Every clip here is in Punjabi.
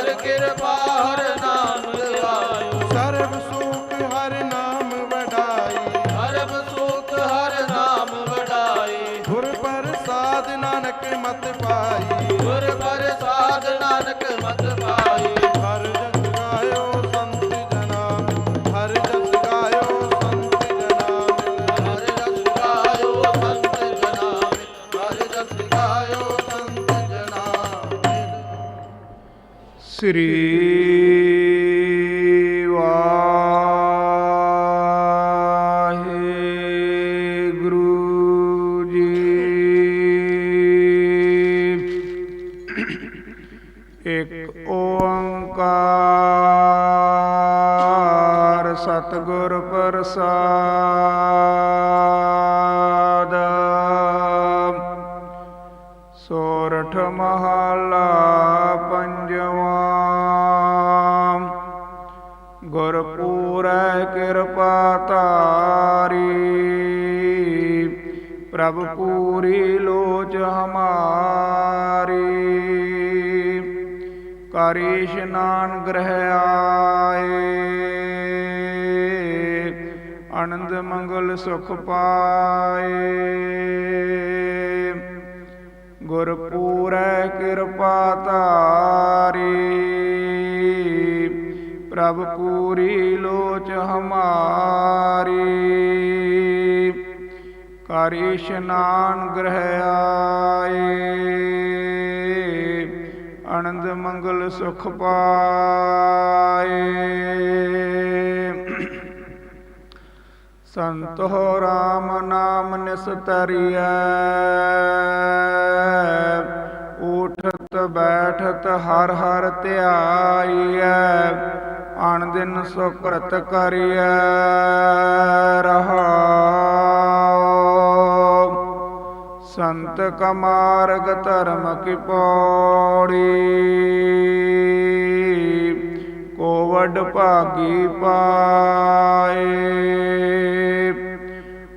ਹਰ ਕਿਰਪਾ ਹਰ ਨਾਮ ਦਿਵਾਇਓ ਸਰਬ ਸੁਖ ਹਰ ਨਾਮ ਵਡਾਈ। ਹਰਬ ਸੁਖ ਹਰ ਨਾਮ ਵਡਾਈ। ਗੁਰ ਪ੍ਰਸਾਦ ਨਾਨਕ ਮਤ ਪਾਈ। ਗੁਰ ਪ੍ਰਸਾਦ ਨਾਨਕ ਮਤ ਪਾਈ। ਹਰ ਜਸ ਗਾਇਓ ਸੰਤ ਜਨਾ ਹਰ ਜਸ ਗਾਇਓ ਸੰਤ ਜਨਾ ਹਰ ਜਸ ਗਾਇਓ ਸੰਤ ਜਨਾ ਹਰ ਜਸ ਗਾਇਓ ਸ੍ਰੀ ਵਾਹਿਗੁਰੂ ਜੀ। ਇੱਕ ਓੰਕਾਰ ਸਤਿਗੁਰ ਪ੍ਰਸਾਦ। ਸੋਰਠ ਮਹਲਾ ਪੰਜਵਾਂ ਪੂਰੈ ਕਿਰਪਾ ਧਾਰੀ। ਪ੍ਰਭ ਪੂਰੀ ਲੋਚ ਹਮਾਰੀ। ਕਰ ਇਸ਼ਨਾਨ ਗ੍ਰਹਿ ਆਏ। ਆਨੰਦ ਮੰਗਲ ਸੁਖ ਪਾਏ। ਗੁਰ ਪੂਰੈ ਕਿਰਪਾ ਧਾਰੀ। ਪ੍ਰਭ ਪੂਰੀ ਲੋਚ ਹਮਾਰੀ। ਕਰ ਇਸ਼ਨਾਨ ਗ੍ਰਹਿ ਆਏ। ਆਨੰਦ ਮੰਗਲ ਸੁਖ ਪਾਏ। ਸੰਤੋ ਰਾਮ ਨਾਮ ਨਿਸਤਰੀਐ ਉਠਤ ਬੈਠਤ ਹਰ ਹਰ ਧਿਆਈਐ। ਅਣ ਦਿਨ ਸੁਕਰਤ ਕਰੀਐ, ਰਹਾਉ। ਸੰਤ ਕਮਾਰਗ ਧਰਮ ਕੀ ਪੌੜੀ ਕੋ ਭਾਗੀ ਪਾਏ।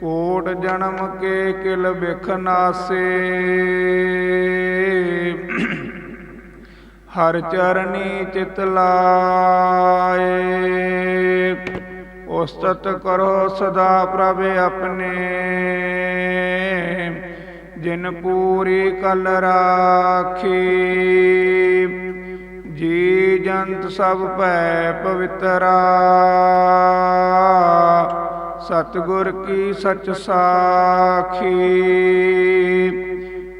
ਕੋਟ ਜਨਮ ਕੇ ਕਿਲ ਬਿਖ ਨਾਸੇ ਹਰ ਚਰਨੀ ਚਿਤ ਲਾਏ। ਉਸਤਤ ਕਰੋ ਸਦਾ ਪ੍ਰਭ ਆਪਣੇ। ਜਿਨ ਪੂਰੀ ਕਲ ਰਾਖੀ, ਜੀ ਜੰਤ ਸਭ ਭੈ ਪਵਿੱਤਰਾ। ਸਤਿਗੁਰ ਕੀ ਸਚ ਸਾਖੀ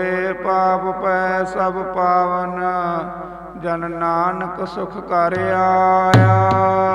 ਹੋਏ ਪਾਪ ਪੈ ਸਭ ਪਾਵਨ ਜਨ ਨਾਨਕ ਸੁਖ ਕਰ ਆਇਆ।